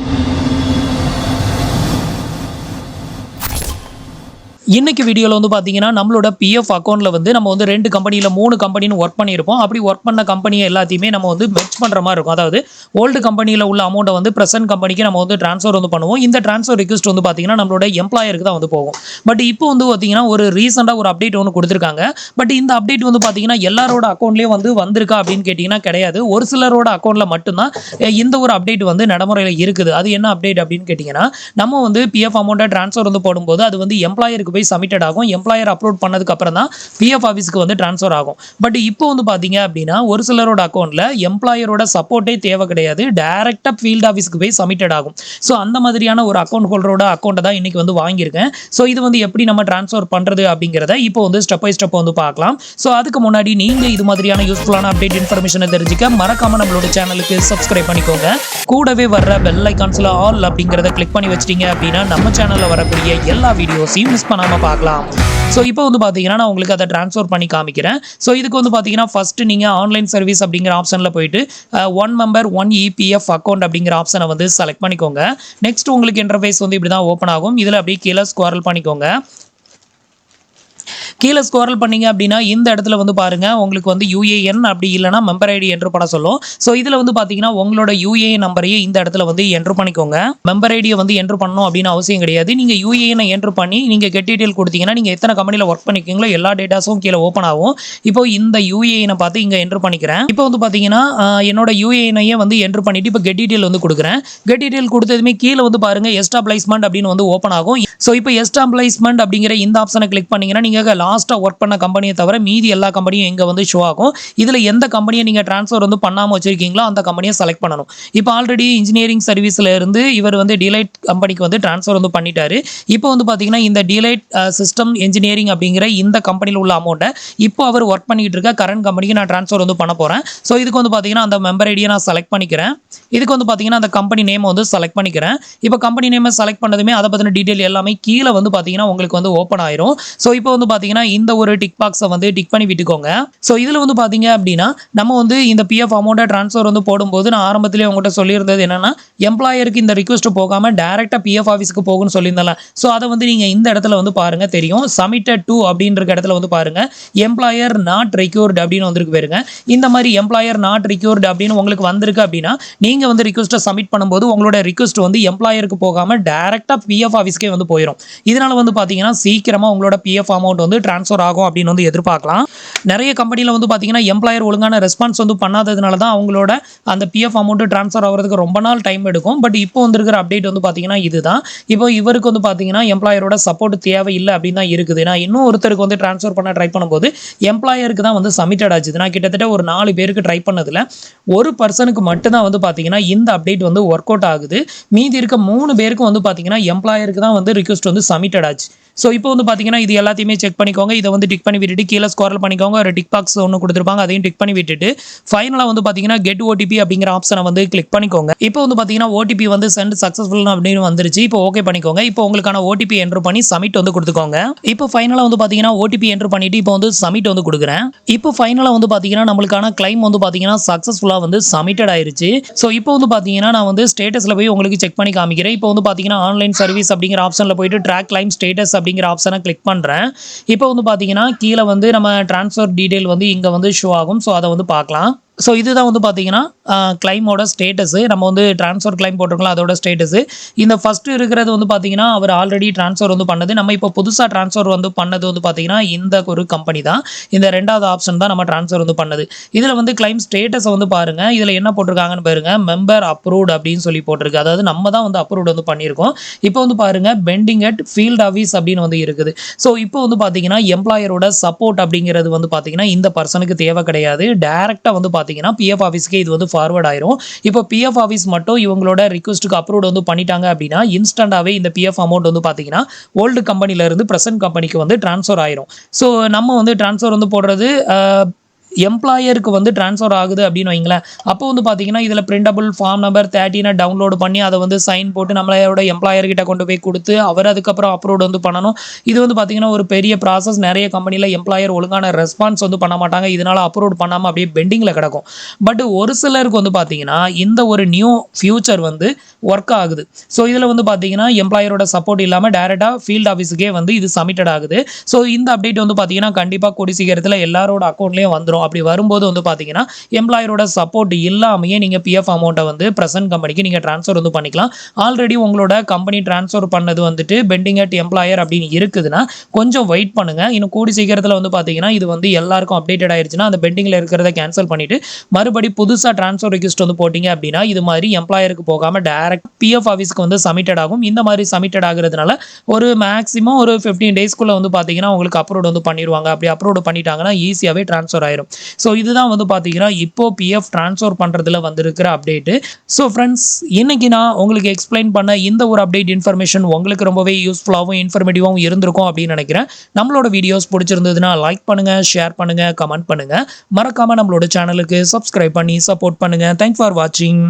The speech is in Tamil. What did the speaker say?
Thank you. இன்னைக்கு வீடியோவில் வந்து பார்த்தீங்கன்னா நம்மளோட பிஎஃப் அக்கௌண்ட்டில் வந்து நம்ம வந்து ரெண்டு கம்பெனியில் மூணு கம்பெனின்னு ஒர்க் பண்ணியிருப்போம். அப்படி ஒர்க் பண்ண கம்பெனியை எல்லாத்தையுமே நம்ம வந்து மெச் பண்ணுற மாதிரி இருக்கும். அதாவது ஓல்டு கம்பெனியில் உள்ள அமௌண்ட்டை வந்து ப்ரெசென்ட் கம்பெனிக்கு நம்ம வந்து ட்ரான்ஸ்ஃபர் வந்து பண்ணுவோம். இந்த ட்ரான்ஸ்ஃபர் ரிக்வஸ்ட் வந்து பார்த்தீங்கன்னா நம்மளோட எம்ப்ளாயருக்கு தான் வந்து போகும். பட் இப்போ வந்து பார்த்தீங்கன்னா ஒரு ரீசெண்டாக ஒரு அப்டேட் ஒன்று கொடுத்துருக்காங்க. பட் இந்த அப்டேட் வந்து பார்த்தீங்கன்னா எல்லாரோட அக்கௌண்ட்லேயும் வந்து வந்திருக்கா அப்படின்னு கேட்டிங்கன்னா கிடையாது. ஒரு சிலரோட அக்கௌண்ட்டில் மட்டும்தான் இந்த ஒரு அப்டேட் வந்து நடைமுறையில் இருக்குது. அது என்ன அப்டேட் அப்படின்னு கேட்டிங்கன்னா நம்ம வந்து பிஎஃப் அமௌண்ட்டை ட்ரான்ஸ்ஃபர் வந்து போடும்போது அது வந்து எம்ப்ளாயருக்கு போய் சப்மிட்டட் ஆகும். எம்ப்ளாயர் அப்லோட் பண்ணதுக்கு அப்புறம் தான் பிஎஃப் ஆஃபீஸ்க்கு வந்து ட்ரான்ஸ்ஃபர் ஆகும். பட் இப்போ வந்து பார்த்தீங்க அப்படின்னா ஒரு சிலரோட அக்கௌண்ட்டில் எம்ப்ளாயரோட சப்போர்ட்டே தேவை கிடையாது. டேரெக்டாக ஃபீல்ட் ஆஃபீஸ்க்கு போய் சப்மிட்டட் ஆகும். ஸோ அந்த மாதிரியான ஒரு அக்கௌண்ட் ஹோல்டரோட அக்கௌண்ட்டை தான் இன்னைக்கு வந்து வாங்கியிருக்கேன். ஸோ இது வந்து எப்படி நம்ம ட்ரான்ஸ்ஃபர் பண்ணுறது அப்படிங்கிறத இப்போ வந்து ஸ்டெப் பை ஸ்டெப் வந்து பார்க்கலாம். ஸோ அதுக்கு முன்னாடி நீங்கள் இது மாதிரியான யூஸ்ஃபுல்லான அப்டேட் இன்ஃபர்மேஷனை தெரிஞ்சுக்க மறக்காம நம்மளோட சேனலுக்கு சப்ஸ்கிரைப் பண்ணிக்கோங்க. கூடவே வர்ற பெல் ஐக்கான்ஸில் ஆல் அப்படிங்கிறத கிளிக் பண்ணி வச்சிட்டீங்க அப்படின்னா நம்ம சேனலில் வரக்கூடிய எல்லா வீடியோஸையும் மிஸ் பண்ணாமல் பார்க்கலாம். ஸோ இப்போ வந்து பார்த்தீங்கன்னா நான் உங்களுக்கு அதை ட்ரான்ஸ்ஃபர் பண்ணி காமிக்கிறேன். ஸோ இதுக்கு வந்து பார்த்தீங்கன்னா ஃபஸ்ட்டு நீங்கள் ஆன்லைன் சர்வீஸ் அப்படிங்கிற ஆப்ஷனில் போயிட்டு one member one EPF account அப்படிங்கிற ஆப்ஷனை வந்து செலக்ட் பண்ணிக்கோங்க. நெக்ஸ்ட் உங்களுக்கு இன்டர்ஃபேஸ் வந்து இப்படி தான் ஓப்பன் ஆகும். இதில் அப்படியே கீழே ஸ்குவாரல் பண்ணிக்கோங்க. கீழே ஸ்கோரல் பண்ணீங்க அப்படின்னா இந்த இடத்துல வந்து பாருங்க உங்களுக்கு வந்து யூஏஎன் அப்படி இல்லைனா மெம்பர் ஐடி என்ட்ரு பண்ண சொல்லும். ஸோ இதில் வந்து பார்த்தீங்கன்னா உங்களோட யூஏஎன் நம்பரையே இந்த இடத்துல வந்து என்ட்ரு பண்ணிக்கோங்க. மெம்பர் ஐடியை வந்து என்ட்ரு பண்ணணும் அப்படின்னு அவசியம் கிடையாது. நீங்கள் யூஏஎனை என்ட்ரு பண்ணி நீங்கள் கெட் டீட்டெயில் கொடுத்தீங்கன்னா நீங்கள் எத்தனை கம்பெனியில் ஒர்க் பண்ணிக்கிங்களோ எல்லா டேட்டாஸும் கீழே ஓப்பன் ஆகும். இப்போ இந்த யூஏஎனை பார்த்து இங்கே என்ட்ரு பண்ணிக்கிறேன். இப்போ வந்து பார்த்தீங்கன்னா என்னோட யூஏஎனையே வந்து என்ட்ரு பண்ணிட்டு இப்போ கெட் டீட்டெயில் வந்து கொடுக்குறேன். கெட் டீட்டெயில் கொடுத்ததுமே கீழே வந்து பாருங்க எஸ்டாப்ளைஸ்மெண்ட் அப்படின்னு வந்து ஓப்பன் ஆகும். ஸோ இப்போ எஸ்டாப்ளைஸ்மெண்ட் அப்படிங்கிற இந்த ஆப்ஷனை கிளிக் பண்ணீங்கன்னா நீங்கள் லாஸ்ட்டாக ஒர்க் பண்ண கம்பெனியை தவிர மீதி எல்லா கம்பெனியும் இங்கே வந்து ஷோ ஆகும். இதில் எந்த கம்பெனியை நீங்கள் ட்ரான்ஸ்ஃபர் வந்து பண்ணாமல் வச்சுருக்கீங்களோ அந்த கம்பெனியை செலக்ட் பண்ணணும். இப்போ ஆல்ரெடி இன்ஜினியரிங் சர்வீஸில் இருந்து இவர் வந்து டிலைட் கம்பெனிக்கு வந்து ட்ரான்ஸ்ஃபர் வந்து பண்ணிட்டாரு. இப்போ வந்து பார்த்தீங்கன்னா இந்த டிலைட் சிஸ்டம் இன்ஜினியரிங் அப்படிங்கிற இந்த கம்பெனியில் உள்ள அமௌண்ட்டை இப்போ அவர் ஒர்க் பண்ணிக்கிட்டு இருக்க கரண்ட் கம்பெனிக்கு நான் ட்ரான்ஸ்ஃபர் வந்து பண்ண போகிறேன் ஸோ இதுக்கு வந்து பார்த்தீங்கன்னா அந்த மெம்பர் ஐடியை நான் செலக்ட் பண்ணிக்கிறேன். இதுக்கு வந்து பார்த்தீங்கன்னா அந்த கம்பெனி நேம் வந்து செலக்ட் பண்ணிக்கிறேன். இப்போ கம்பெனி நேமை செலக்ட் பண்ணதுமே அதை பற்றின டீட்டெயில் எல்லாமே கீழே வந்து பார்த்தீங்கன்னா உங்களுக்கு வந்து ஓப்பன் ஆயிரும். ஸோ இப்போ வந்து பார்த்தீங்கன்னா இந்த ஒரு டிக் பாக்ஸை வந்து டிக் பண்ணி விட்டுக்கோங்க. ஸோ இதில் வந்து பார்த்தீங்க அப்படின்னா நம்ம வந்து இந்த பிஎஃப் அமௌண்ட்டை ட்ரான்ஸ்ஃபர் வந்து போடும்போது நான் ஆரம்பத்திலே உங்கள்கிட்ட சொல்லியிருந்தது என்னன்னா எம்ப்ளாயருக்கு இந்த ரிக்வஸ்ட் போகாமல் டேரெக்டாக பிஎஃப் ஆஃபீஸ்க்கு போகும்னு சொல்லியிருந்தேன் ஸோ அதை வந்து நீங்கள் இந்த இடத்துல வந்து பாருங்க தெரியும். சமிட்டட் டூ அப்படின்ற இடத்துல வந்து பாருங்கள் எம்ப்ளாயர் நாட் ரெக்யூர்டு அப்படின்னு வந்துருக்கு பாருங்க. இந்த மாதிரி எம்ப்ளாயர் நாட் ரெக்யூர்டு அப்படின்னு உங்களுக்கு வந்திருக்கு அப்படின்னா நீங்கள் வந்து ரிக்வஸ்ட்டை சப்மிட் பண்ணும்போது உங்களோட ரிக்வஸ்ட் வந்து எம்ப்ளாயருக்கு போகாமல் டேரெக்டாக பிஎஃப் ஆஃபீஸ்க்கே வந்து போயிடும் இதனால் வந்து பார்த்தீங்கன்னா சீக்கிரமாக உங்களோட பிஎஃப் அமௌண்ட் வந்து ட்ரான்ஸ்ஃபர் ஆகும் அப்படின்னு வந்து எதிர்பார்க்கலாம். நிறைய கம்பெனியில் வந்து பார்த்தீங்கன்னா எம்ப்ளாயர் ஒழுங்கான ரெஸ்பான்ஸ் வந்து பண்ணாததுனால தான் அவங்களோட அந்த பிஎஃப் அமௌண்ட்டு ட்ரான்ஸ்ஃபர் ஆகிறதுக்கு ரொம்ப நாள் டைம் எடுக்கும். பட் இப்போ வந்திருக்கிற அப்டேட் வந்து பார்த்தீங்கன்னா இதுதான். இப்போ இவருக்கு வந்து பார்த்தீங்கன்னா எம்ப்ளாயரோட சப்போர்ட் தேவையில்லை அப்படின்னு தான் இருக்குது. நான் இன்னும் ஒருத்தருக்கு வந்து ட்ரான்ஸ்ஃபர் பண்ண ட்ரை பண்ணும்போது எம்ப்ளாயருக்கு தான் வந்து சப்மிட்டட் ஆச்சு. நான் கிட்டத்தட்ட ஒரு நாலு பேருக்கு ட்ரை பண்ணதில் ஒரு பர்சனுக்கு மட்டும்தான் வந்து பார்த்தீங்கன்னா இந்த அப்டேட் வந்து ஒர்க் அவுட் ஆகுது. மீதி இருக்க மூணு பேருக்கும் வந்து பார்த்தீங்கன்னா எம்ப்ளாயருக்கு தான் வந்து ரிக்வஸ்ட் வந்து சப்மிட்டட் ஆச்சு. ஸோ இப்போ வந்து பார்த்தீங்கன்னா இது எல்லாத்தையுமே செக் பண்ணிக்கோங்க. இதை வந்து டிக் பண்ணி விட்டுட்டு கீழே ஸ்கோரல் பண்ணிக்கோங்க. ஒரு டிக் பாக்ஸ் ஒன்று கொடுத்துருப்பாங்க. அதையும் டிக் பண்ணி விட்டுட்டு ஃபைனலாக வந்து பார்த்தீங்கன்னா கெட் ஓடிபி அப்படிங்கிற ஆப்ஷனை வந்து கிளிக் பண்ணிக்கோங்க. இப்போ வந்து பார்த்தீங்கன்னா ஓடிபி வந்து சென்ட் சக்ஸஸ்ஃபுல் அப்படின்னு வந்துருச்சு. இப்போ ஓகே பண்ணிக்கோங்க. இப்போ உங்களுக்கான ஓடிபி என்ட்ரு பண்ணி சமிட் வந்து கொடுத்துக்கோங்க. இப்போ ஃபைனலாக வந்து பார்த்தீங்கன்னா ஓடிபி என்ட்ரு பண்ணிட்டு இப்போ வந்து சமிட் வந்து கொடுக்குறேன். இப்போ ஃபைனலாக வந்து பார்த்தீங்கன்னா நம்மளுக்கான கிளைம் வந்து பார்த்தீங்கன்னா சக்ஸஸ்ஃபுல்லாக வந்து சமிட்டட் ஆயிருச்சு. ஸோ இப்போ வந்து பார்த்தீங்கன்னா நான் வந்து ஸ்டேட்டஸில் போய் உங்களுக்கு செக் பண்ணி காமிக்கிறேன். இப்போ வந்து பார்த்தீங்கன்னா ஆன்லைன் சர்வீஸ் அப்படிங்கிற ஆப்ஷனில் போயிட்டு ட்ராக் கிளைம் ஸ்டேட்டஸ் அப்படிங்கிற ஆப்ஷனை கிளிக் பண்ணுறேன் இப்போ வந்து பார்த்தீங்கன்னா கீழே வந்து நம்ம ட்ரான்ஸ்ஃபர் டீடைல் வந்து இங்கே வந்து ஷோ ஆகும். ஸோ அதை வந்து பார்க்கலாம். ஸோ இதுதான் வந்து பார்த்தீங்கன்னா கிளைமோட ஸ்டேட்டஸு நம்ம வந்து ட்ரான்ஸ்ஃபர் கிளைம் போட்டிருக்கலாம் அதோட ஸ்டேட்டஸு இந்த ஃபஸ்ட்டு இருக்கிறது வந்து பார்த்தீங்கன்னா அவர் ஆல்ரெடி ட்ரான்ஸ்ஃபர் வந்து பண்ணது. நம்ம இப்போ புதுசாக ட்ரான்ஸ்ஃபர் வந்து பண்ணது வந்து பார்த்தீங்கன்னா இந்த ஒரு கம்பெனி தான். இந்த ரெண்டாவது ஆப்ஷன் தான் நம்ம ட்ரான்ஸ்ஃபர் வந்து பண்ணது. இதில் வந்து கிளைம் ஸ்டேட்டஸை வந்து பாருங்கள் இதில் என்ன போட்டிருக்காங்கன்னு பாருங்க. மெம்பர் அப்ரூவ்ட் அப்படின்னு சொல்லி போட்டிருக்கு. அதாவது நம்ம தான் வந்து அப்ரூவ்ட் வந்து பண்ணியிருக்கோம். இப்போ வந்து பாருங்க பெண்டிங் அட் ஃபீல்ட் ஆஃபீஸ் அப்படின்னு வந்து இருக்குது. ஸோ இப்போ வந்து பார்த்தீங்கன்னா எம்ப்ளாயரோட சப்போர்ட் அப்படிங்கிறது வந்து பார்த்தீங்கன்னா இந்த பர்சனுக்கு தேவை கிடையாது. டேரெக்டாக வந்து பார்த்தீங்கன்னா பிஎஃப் ஆஃபீஸ்க்கே இது வந்து ஃபார்வர்ட் ஆயிரும். இப்போ பிஎஃப் ஆஃபீஸ் மட்டும் இவங்களோட ரிக்வஸ்ட்டுக்கு அப்ரூவ் வந்து பண்ணிட்டாங்க அப்படின்னா இன்ஸ்டண்டாகவே இந்த பிஎஃப் அமௌண்ட் வந்து பார்த்தீங்கன்னா ஓல்டு கம்பெனியிலேருந்து ப்ரெசன்ட் கம்பெனிக்கு வந்து ட்ரான்ஸ்ஃபர் ஆயிரும். ஸோ நம்ம வந்து ட்ரான்ஸ்ஃபர் வந்து போடுறது எம்ப்ளாயருக்கு வந்து ட்ரான்ஸ்ஃபர் ஆகுது அப்படின்னு வைங்களேன். அப்போ வந்து பார்த்தீங்கன்னா இதில் பிரிண்டபிள் ஃபார்ம் நம்பர் தேர்ட்டினை டவுன்லோடு பண்ணி அதை வந்து சைன் போட்டு நம்மளோட எம்ப்ளாயர்கிட்ட கொண்டு போய் கொடுத்து அவர் அதுக்கப்புறம் அப்ரூவ் வந்து பண்ணணும். இது வந்து பார்த்தீங்கன்னா ஒரு பெரிய ப்ராசஸ் நிறைய கம்பெனியில் எம்ப்ளாயர் ஒழுங்கான ரெஸ்பான்ஸ் வந்து பண்ண மாட்டாங்க. இதனால் அப்ரூவ் பண்ணாமல் அப்படியே பெண்டிங்கில் கிடக்கும். பட் ஒரு சிலருக்கு வந்து பார்த்தீங்கன்னா இந்த ஒரு நியூ ஃபியூச்சர் வந்து ஒர்க் ஆகுது. ஸோ இதில் வந்து பார்த்தீங்கன்னா எம்ப்ளாயரோட சப்போர்ட் இல்லாமல் டேரெக்டாக ஃபீல்ட் ஆஃபீஸுக்கே வந்து இது சப்மிட்டட் ஆகுது. ஸோ இந்த அப்டேட் வந்து பார்த்தீங்கன்னா கண்டிப்பாக கூடி சீக்கிரத்தில் எல்லாரோட அக்கௌண்ட்லேயும் வந்துடும் அப்படி வரும்போது வந்து பார்த்தீங்கன்னா எம்ப்ளாயரோட சப்போர்ட் இல்லாமையே நீங்கள் பிஎஃப் அமௌண்ட்டை வந்து ப்ரெசன்ட் கம்பெனிக்கு நீங்கள் ட்ரான்ஸ்ஃபர் வந்து பண்ணிக்கலாம். ஆல்ரெடி உங்களோட கம்பெனி ட்ரான்ஸ்ஃபர் பண்ணது வந்துட்டு பெண்டிங் அட் எம்ப்ளாயர் அப்படின்னு இருக்குதுன்னா கொஞ்சம் வெயிட் பண்ணுங்க. இன்னும் கூடி சீக்கிரத்தில் வந்து பார்த்தீங்கன்னா இது வந்து எல்லாருக்கும் அப்டேட்டட் ஆயிடுச்சுன்னா அந்த பெண்டிங்கில் இருக்கிறத கேன்சல் பண்ணிவிட்டு மறுபடி புதுசாக ட்ரான்ஸ்ஃபர் ரெக்வஸ்ட் வந்து போட்டிங்க அப்படின்னா இது மாதிரி எம்ப்ளாயருக்கு போகாமல் டேரக்ட் பிஎஃப் ஆஃபீஸ்க்கு வந்து சப்மிட்டட் ஆகும். இந்த மாதிரி சப்மிட்டட் ஆகுறதுனால ஒரு மேக்ஸிமம் ஒரு ஃபிஃப்டீன் டேஸ்க்குள்ளே வந்து பார்த்தீங்கன்னா உங்களுக்கு அப்ரூவ் வந்து பண்ணிடுவாங்க. அப்படி அப்ரூவ் பண்ணிட்டாங்கன்னா ஈஸியாகவே ட்ரான்ஸ்ஃபர் ஆயிரும். ஸோ இதுதான் வந்து பார்த்தீங்கன்னா இப்போ பிஎஃப் ட்ரான்ஸ்ஃபர் பண்ணுறதுல வந்திருக்கிற அப்டேட்டு ஸோ ஃப்ரெண்ட்ஸ் இன்னைக்கு நான் உங்களுக்கு எக்ஸ்பிளைன் பண்ண இந்த ஒரு அப்டேட் இன்ஃபர்மேஷன் உங்களுக்கு ரொம்பவே யூஸ்ஃபுல்லாகவும் இன்ஃபர்மேட்டிவாகவும் இருந்திருக்கும் அப்படின்னு நினைக்கிறேன். நம்மளோட வீடியோஸ் பிடிச்சிருந்ததுன்னா லைக் பண்ணுங்கள் ஷேர் பண்ணுங்கள் கமெண்ட் பண்ணுங்கள் மறக்காமல் நம்மளோட சேனலுக்கு சப்ஸ்கிரைப் பண்ணி சப்போர்ட் பண்ணுங்கள் தேங்க்ஸ் ஃபார் வாட்சிங்